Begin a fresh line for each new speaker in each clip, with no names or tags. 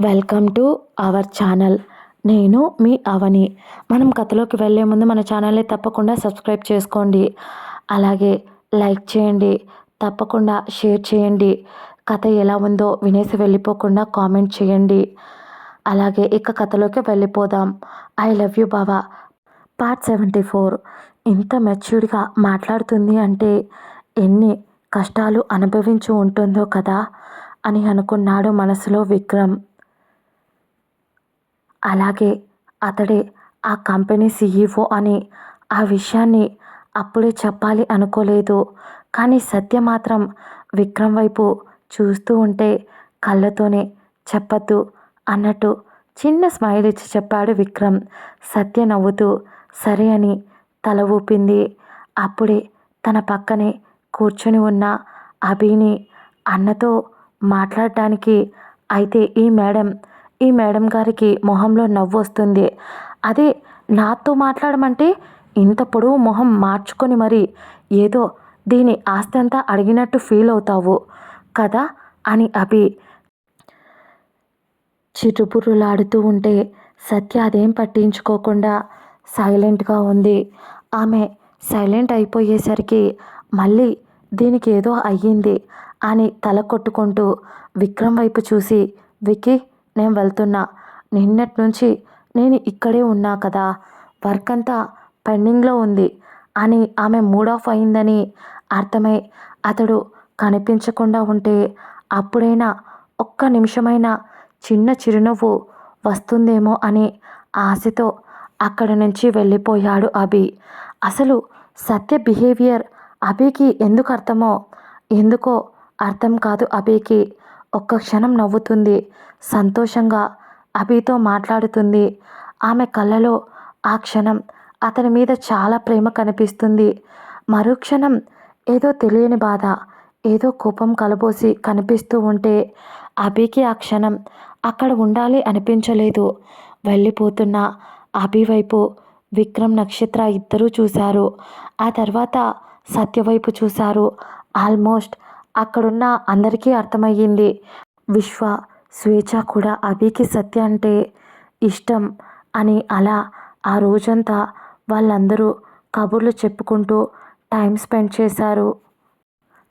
Welcome to our channel. నేను మీ అవని. మనం కథలోకి వెళ్ళే ముందు మన ఛానల్ని తప్పకుండా సబ్స్క్రైబ్ చేసుకోండి. అలాగే లైక్ చేయండి. తప్పకుండా షేర్ చేయండి. కథ ఎలా ఉందో వినేసి వెళ్ళిపోకుండా కామెంట్ చేయండి. అలాగే ఇక కథలోకి వెళ్ళిపోదాం. ఐ లవ్ యూ బావా. Part seventy four. ఇంత మెచ్యూర్డ్గా మాట్లాడుతుంది అంటే ఎన్ని కష్టాలు అనుభవించి ఉంటుందో కదా అని అనుకున్నాడు మనసులో విక్రమ్. అలాగే అతడే ఆ కంపెనీ సీఈఓ అని ఆ విషయాన్ని అప్పుడే చెప్పాలి అనుకోలేదు. కానీ సత్య మాత్రం విక్రమ్ వైపు చూస్తూ ఉంటే కళ్ళతోనే చెప్పద్దు అన్నట్టు చిన్న స్మైల్ ఇచ్చి చెప్పాడు విక్రమ్. సత్య నవ్వుతూ సరే అని తల ఊపింది. అప్పుడే తన పక్కనే కూర్చొని ఉన్న అభిని అన్నతో మాట్లాడటానికి అయితే ఈ మేడం ఈ మేడం గారికి మొహంలో నవ్వు వస్తుంది. అదే నాతో మాట్లాడమంటే ఇంత పొడవు మొహం మార్చుకొని మరి ఏదో దీని ఆస్తి అంతా అడిగినట్టు ఫీల్ అవుతావు కదా అని అభి చిరుపురులాడుతూ ఉంటే సత్య అదేం పట్టించుకోకుండా సైలెంట్గా ఉంది. ఆమె సైలెంట్ అయిపోయేసరికి మళ్ళీ దీనికి ఏదో అయ్యింది అని తల కొట్టుకుంటూ విక్రమ్ వైపు చూసి విక్కీ నేను వెళ్తున్నా. నిన్నటి నుంచి నేను ఇక్కడే ఉన్నా కదా. వర్క్ అంతా పెండింగ్లో ఉంది అని ఆమె మూడ్ ఆఫ్ అయిందని అర్థమై అతడు కనిపించకుండా ఉంటే అప్పుడైనా ఒక్క నిమిషమైనా చిన్న చిరునవ్వు వస్తుందేమో అని ఆశతో అక్కడి నుంచి వెళ్ళిపోయాడు అభి. అసలు సత్య బిహేవియర్ అభికి ఎందుకు అర్థమో ఎందుకో అర్థం కాదు అభికి. ఒక్క క్షణం నవ్వుతుంది. సంతోషంగా అభితో మాట్లాడుతుంది. ఆమె కళ్ళలో ఆ క్షణం అతని మీద చాలా ప్రేమ కనిపిస్తుంది. మరుక్షణం ఏదో తెలియని బాధ ఏదో కోపం కలబోసి కనిపిస్తూ ఉంటే అభికి ఆ క్షణం అక్కడ ఉండాలి అనిపించలేదు. వెళ్ళిపోతున్న అభి వైపు విక్రమ్ నక్షత్ర ఇద్దరూ చూశారు. ఆ తర్వాత సత్యవైపు చూశారు. ఆల్మోస్ట్ అక్కడున్న అందరికీ అర్థమయ్యింది. విశ్వ స్వేచ్ఛ కూడా అభికి సత్య అంటే ఇష్టం అని అలా ఆ రోజంతా వాళ్ళందరూ కబుర్లు చెప్పుకుంటూ టైం స్పెండ్ చేశారు.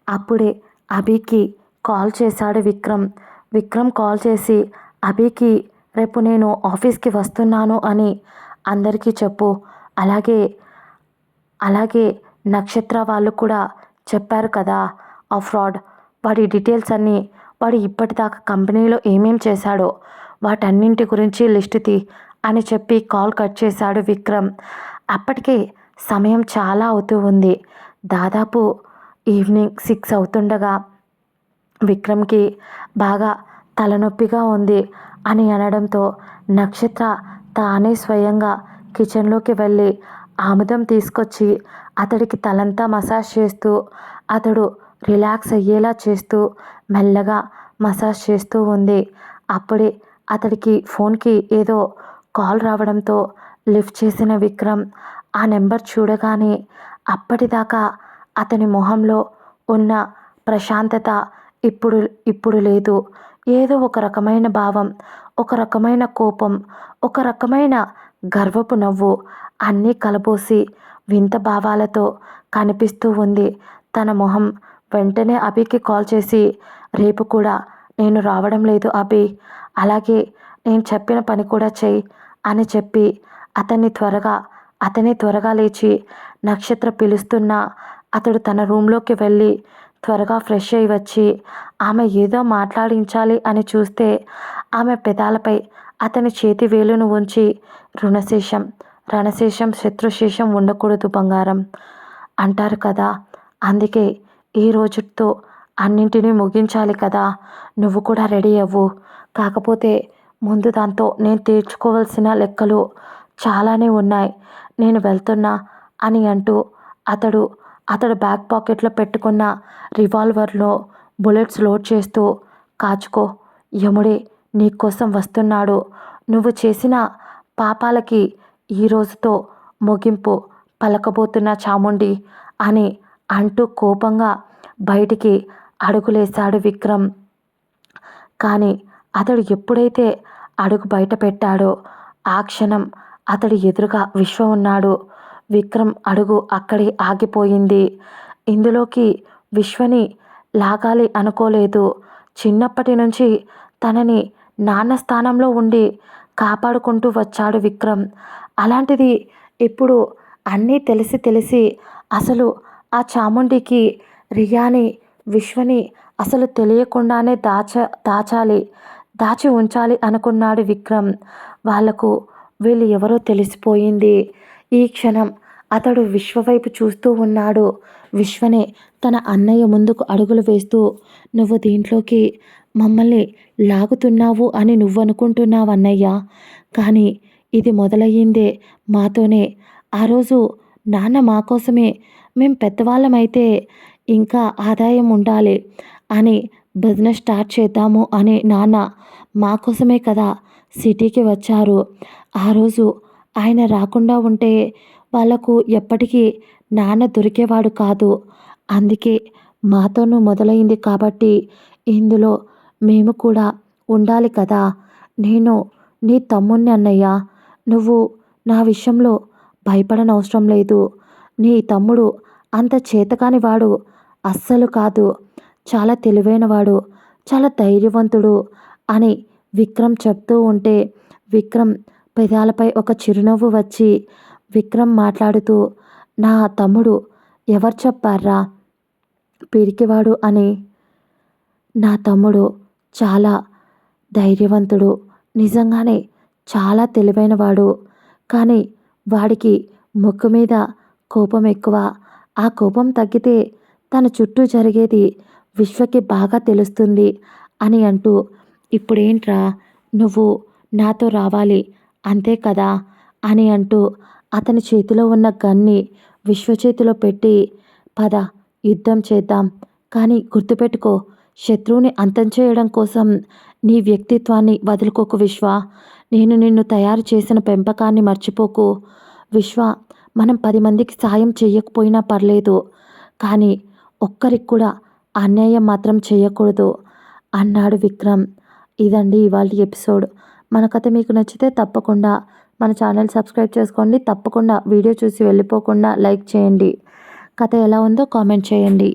అప్పుడే అభికి కాల్ చేశాడు విక్రమ్. విక్రమ్ కాల్ చేసి అభికి రేపు నేను ఆఫీస్కి వస్తున్నాను అని అందరికీ చెప్పు. అలాగే అలాగే నక్షత్ర వాళ్ళు కూడా చెప్పారు కదా. ఆ ఫ్రాడ్. వాడి డీటెయిల్స్ అన్నీ వాడు ఇప్పటిదాకా కంపెనీలో ఏమేం చేశాడో వాటన్నింటి గురించి లిస్ట్ తీ అని చెప్పి కాల్ కట్ చేశాడు విక్రమ్. అప్పటికే సమయం చాలా అవుతూ ఉంది. దాదాపు ఈవినింగ్ సిక్స్ అవుతుండగా విక్రమ్కి బాగా తలనొప్పిగా ఉంది అని అనడంతో నక్షత్ర తానే స్వయంగా కిచెన్లోకి వెళ్ళి ఆముదం తీసుకొచ్చి అతడికి తలంతా మసాజ్ చేస్తూ అతడు రిలాక్స్ అయ్యేలా చేస్తూ మెల్లగా మసాజ్ చేస్తూ ఉంది. అప్పుడే అతడికి ఫోన్కి ఏదో కాల్ రావడంతో లిఫ్ట్ చేసిన విక్రమ్ ఆ నెంబర్ చూడగానే అప్పటిదాకా అతని మొహంలో ఉన్న ప్రశాంతత ఇప్పుడు ఇప్పుడు లేదు. ఏదో ఒక రకమైన భావం ఒక రకమైన కోపం ఒక రకమైన గర్వపు నవ్వు అన్నీ కలబోసి వింత భావాలతో కనిపిస్తూ ఉంది తన మొహం వెంటనే అభికి కాల్ చేసి రేపు కూడా నేను రావడం లేదు అభి. అలాగే నేను చెప్పిన పని కూడా చెయ్యి అని చెప్పి అతన్ని త్వరగా అతని త్వరగా లేచి నక్షత్ర పిలుస్తున్నా అతడు తన రూమ్లోకి వెళ్ళి త్వరగా ఫ్రెష్ అయి వచ్చి ఆమె ఏదో మాట్లాడించాలి అని చూస్తే ఆమె పెదాలపై అతని చేతి వేలును ఉంచి రుణశేషం రణశేషం శత్రుశేషం ఉండకూడదు బంగారం. అంటారు కదా అందుకే ఈ రోజుతో అన్నింటినీ ముగించాలి కదా. నువ్వు కూడా రెడీ అవ్వు. కాకపోతే ముందు దాంతో నేను తీర్చుకోవాల్సిన లెక్కలు చాలానే ఉన్నాయి. నేను వెళ్తున్నా అని అంటూ అతడు అతడు బ్యాక్ పాకెట్లో పెట్టుకున్న రివాల్వర్లో బుల్లెట్స్ లోడ్ చేస్తూ కాచుకో యముడే నీకోసం వస్తున్నాడు. నువ్వు చేసిన పాపాలకి ఈ రోజుతో ముగింపు పలకబోతున్న చాముండి అని అంటూ కోపంగా బయటికి అడుగులేశాడు విక్రమ్. కానీ అతడు ఎప్పుడైతే అడుగు బయట పెట్టాడో ఆ క్షణం అతడి ఎదురుగా విశ్వ ఉన్నాడు. విక్రమ్ అడుగు అక్కడే ఆగిపోయింది. ఇందులోకి విశ్వని లాగాలి అనుకోలేదు. చిన్నప్పటి నుంచి తనని నాన్న స్థానంలో ఉండి కాపాడుకుంటూ వచ్చాడు విక్రమ్. అలాంటిది ఇప్పుడు అన్నీ తెలిసి తెలిసి అసలు ఆ చాముండికి రియాని విశ్వని అసలు తెలియకుండానే దాచ దాచాలి దాచి ఉంచాలి అనుకున్నాడు విక్రమ్. వాళ్ళకు వీళ్ళు ఎవరో తెలిసిపోయింది. ఈ క్షణం అతడు విశ్వ వైపు చూస్తూ ఉన్నాడు. విశ్వనే తన అన్నయ్య ముందుకు అడుగులు వేస్తూ నువ్వు దీంట్లోకి మమ్మల్ని లాగుతున్నావు అని నువ్వు అనుకుంటున్నావు అన్నయ్య. కానీ ఇది మొదలయ్యిందే మాతోనే. ఆ రోజు నాన్న మా కోసమే మేము పెద్దవాళ్ళమైతే ఇంకా ఆదాయం ఉండాలి అని బిజినెస్ స్టార్ట్ చేద్దాము అని నాన్న మా కోసమే కదా సిటీకి వచ్చారు. ఆ రోజు ఆయన రాకుండా ఉంటే వాళ్ళకు ఎప్పటికీ నాన్న దొరికేవాడు కాదు. అందుకే మాతోనూ మొదలైంది కాబట్టి ఇందులో మేము కూడా ఉండాలి కదా. నేను నీ తమ్ముణ్ణి అన్నయ్య. నువ్వు నా విషయంలో భయపడనవసరం లేదు. నీ తమ్ముడు అంత చేతకాని వాడు అస్సలు కాదు. చాలా తెలివైనవాడు చాలా ధైర్యవంతుడు అని విక్రమ్ చెప్తూ ఉంటే విక్రమ్ పెదాలపై ఒక చిరునవ్వు వచ్చి విక్రమ్ మాట్లాడుతూ నా తమ్ముడు ఎవరు చెప్పారా పిరికివాడు అని. నా తమ్ముడు చాలా ధైర్యవంతుడు నిజంగానే చాలా తెలివైనవాడు కానీ వాడికి ముక్కు మీద కోపం ఎక్కువ ఆ కోపం తగ్గితే తన చుట్టూ జరిగేది విశ్వకి బాగా తెలుస్తుంది అని అంటూ ఇప్పుడేంట్రా? నువ్వు నాతో రావాలి. అంతే కదా? అని అంటూ అతని చేతిలో ఉన్న గన్ని విశ్వ చేతిలో పెట్టి పద యుద్ధం చేద్దాం. కానీ గుర్తుపెట్టుకో శత్రువుని అంతం చేయడం కోసం నీ వ్యక్తిత్వాన్ని వదులుకోకు విశ్వ. నేను నిన్ను తయారు చేసిన పెంపకాన్ని మర్చిపోకు. విశ్వ మనం పది మందికి సాయం చేయకపోయినా పర్లేదు. కానీ ఒక్కరికి కూడా అన్యాయం మాత్రం చేయకూడదు అన్నాడు విక్రమ్. ఇదండి ఇవాళ ఎపిసోడ్. మన కథ మీకు నచ్చితే తప్పకుండా మన ఛానల్ సబ్స్క్రైబ్ చేసుకోండి. తప్పకుండా వీడియో చూసి వెళ్ళిపోకుండా లైక్ చేయండి. కథ ఎలా ఉందో కామెంట్ చేయండి.